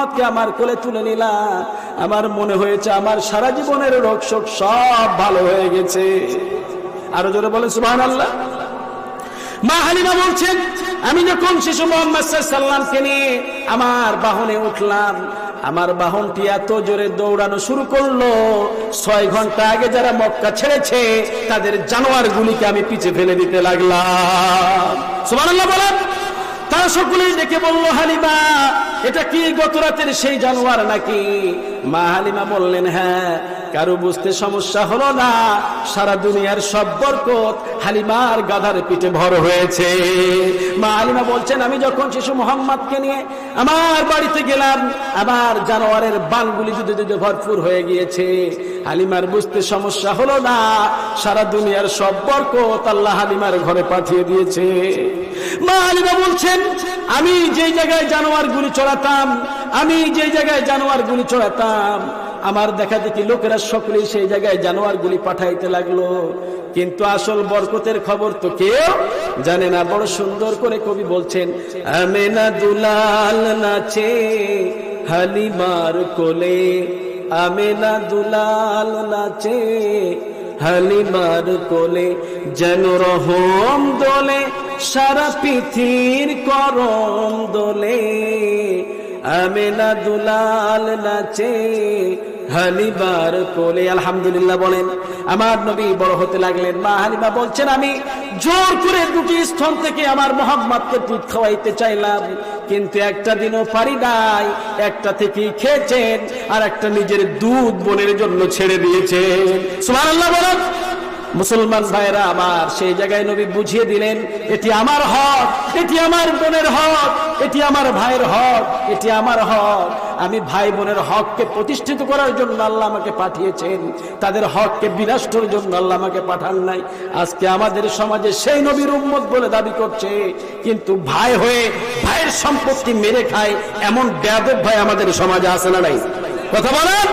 মোহাম্মদকে আমার কোলে তুলে নিলাম আমার মনে হয়েছে আমার সারা জীবনের রোগ শোক সব ভালো হয়ে গেছে। আরও জোরে বলে সুবহান আল্লাহ মা হালিমা বলছেন, আমি যখন শিশু মোহাম্মদ সাল্লামকে নিয়ে আমার বাহনে উঠলাম, আমার বাহনটি এত জোরে দৌড়ানো শুরু করল, ছয় ঘণ্টা আগে যারা মক্কা ছেড়েছে, তাদের জানোয়ার গুলিকে আমি পিছে ফেলে দিতে লাগলাম। সুবহানাল্লাহ বলেন, তারা সকলেই ডেকে বলল, হালিমা এটা কি গত রাতের সেই জানোয়ার নাকি? মা হালিমা বললেন হ্যাঁ কারও বুঝতে সমস্যা হলো না। সারা দুনিয়ার সব বরকত হালিমার গাধার পিঠে ভর হয়েছে। মা হালিমা বলছেন, আমি যখন শিশু মোহাম্মদকে নিয়ে আমার বাড়িতে গেলাম, আমার জানোয়ারের বানগুলি যুদ্ধে যুদ্ধে ভরপুর হয়ে গিয়েছে। হালিমার বুঝতে সমস্যা হলো না। সারা দুনিয়ার সব বরকত আল্লাহ হালিমার ঘরে পাঠিয়ে দিয়েছে। মা হালিমা বলছেন আমি যেই জায়গায় জানোয়ার গুলি চড়াতাম আমি যেই জায়গায় জানোয়ার গুলি চড়াতাম আমার দেখা দেখি লোকেরা সকলেই সেই জায়গায় জানোয়ার গুলি পাঠাইতে লাগল। কিন্তু আসল বরকতের খবর তো কেউ জানে না। বড় সুন্দর করে কবি বলছেন, আমেনা দুলাল নাচে হালিমার কোলে, আমেনা দুলাল নাচে হালিমার কোলে যেন রহম দোলে সারা পৃথির করম দোলে। আমেনা দুলাল নাচে হালিমার কোলে আলহামদুলিল্লাহ বলেন, আমার নবী বড় হতে লাগলেন। মা হালিমা বলছেন, আমি জোর করে দুটি স্থল থেকে আমার মোহাম্মদকে দুধ খাওয়াইতে চাইলাম, কিন্তু একটা দিনও পারি নাই। একটা থেকে খেয়েছেন, আর একটা নিজের দুধ বোনের জন্য ছেড়ে দিয়েছেন। সুবহানাল্লাহ বলেন মুসলমান ভাইরা আমার, সেই জায়গায় নবী বুঝিয়ে দিলেন, এটি আমার হক, এটি আমার বোনের হক, এটি আমার ভাইয়ের হক, এটি আমার হক। আমি ভাই বোনের হককে প্রতিষ্ঠিত করার জন্য আল্লাহ আমাকে পাঠিয়েছেন। তাদের হককে বিনষ্টর জন্য আল্লাহ আমাকে পাঠান নাই। আজকে আমাদের সমাজে সেই নবীর উম্মত বলে দাবি করছে। কিন্তু ভাই হয়ে ভাইয়ের সম্পত্তি মেরে খায়, এমন ব্যাদব ভাই আমাদের সমাজে আছে না নাই? কথা বলেন।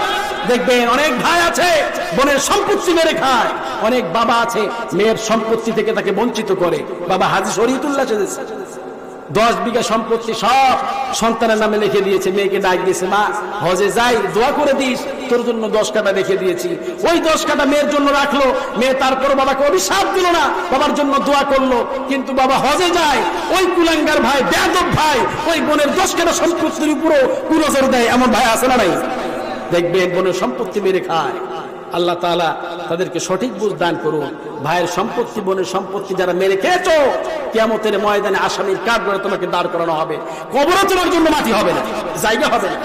দেখবেন অনেক ভাই আছে, বোনের সম্পত্তি মেরে খায়। অনেক বাবা আছে, মেয়ের সম্পত্তি থেকে তাকে বঞ্চিত করে। বাবা হাজি শরীয়তুল্লাহ চেয়েছে দশ বিঘা সম্পত্তি সব সন্তানের নামে লিখে দিয়েছে, মেয়েকে ডাক দিয়েছে, মা, হজে যাই, দোয়া করে দিস, তোর জন্য দশ কাটা রেখে দিয়েছি। ওই দশ কাটা মেয়ের জন্য রাখল, মেয়ে তারপর বাবাকে অভিশাপ দিল না, বাবার জন্য দোয়া করল, কিন্তু বাবা হজে যায়। ওই কুলাঙ্গার ভাই বেদব ভাই, ওই বোনের দশ কাটা সম্পত্তির উপরও কুনজর দেয়, এমন ভাই আছে না নাই? দেখবেন বোনের সম্পত্তি মেরে খায়। আল্লাহ তাআলা তাদেরকে সঠিক বুঝ দান করুন। ভাইয়ের সম্পত্তি, বোনের সম্পত্তি যারা মেরে খেয়েছো, কিয়ামতের ময়দানে আসামির কাঠ করে তোমাকে দাঁড় করানো হবে। কবরও তোমার জন্য মাটি হবে না, জায়গা হবে না।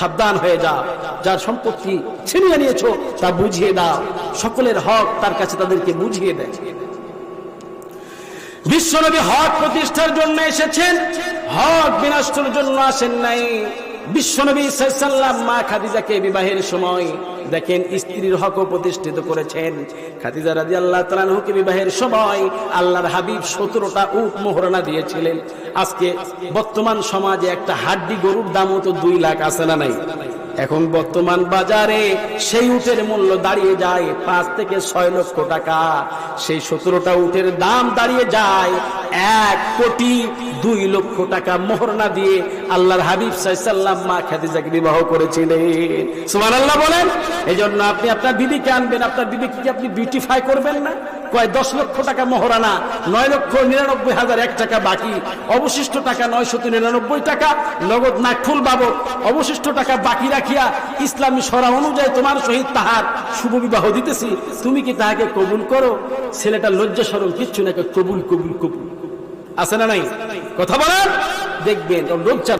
সাবধান হয়ে যাও। যার সম্পত্তি ছিনিয়ে নিয়েছো, তা বুঝিয়ে দাও। সকলের হক তার কাছে তাদেরকে বুঝিয়ে দেয়। বিশ্বনবী হক প্রতিষ্ঠার জন্য এসেছেন। হক বিনষ্টের জন্য আসেন নাই। দেখেন স্ত্রীর প্রতিষ্ঠিত করেছেন। খাদিজা বিবাহের আল্লাহর হাবিব সতেরোটা দিয়েছিলেন। আজকে বর্তমান সমাজে একটা হাড্ডি গরুর দামও তো দুই লাখ আসে না নাই? এখন বর্তমান বাজারে সেই উটের মূল্য দাঁড়িয়ে যায় পাঁচ থেকে ছয় লক্ষ টাকা। সেই সতেরোটা উটের দাম দাঁড়িয়ে যায় এক কোটি দুই লক্ষ টাকা মোহরনা দিয়ে আল্লাহর হাবিব সাইসাল্লাম মা খাদিজাকে বিবাহ করেছিলেন। সুমান আল্লাহ বলেন এই জন্য আপনি আপনার বিবিকে আনবেন, আপনার বিবিকে কি আপনি বিউটিফাই করবেন না? কয়, দশ লক্ষ টাকা মহরানা, নয় লক্ষ নিরানব্বই হাজার এক টাকা বাকি। অবশিষ্ট টাকা নয়শত নিরানব্বই টাকা, নগদ নাকফুল বাবদ। অবশিষ্ট টাকা বাকি রাখিয়া ইসলামী সরা অনুযায়ী তোমার সহিত তাহার শুভ বিবাহ দিতেছি। তুমি কি তাহাকে কবুল করো? ছেলেটা লজ্জা সরম কিচ্ছু না কবুল কবুল কবুল। আছে না নাই? কথা বলেন? দেখবেন লজ্জা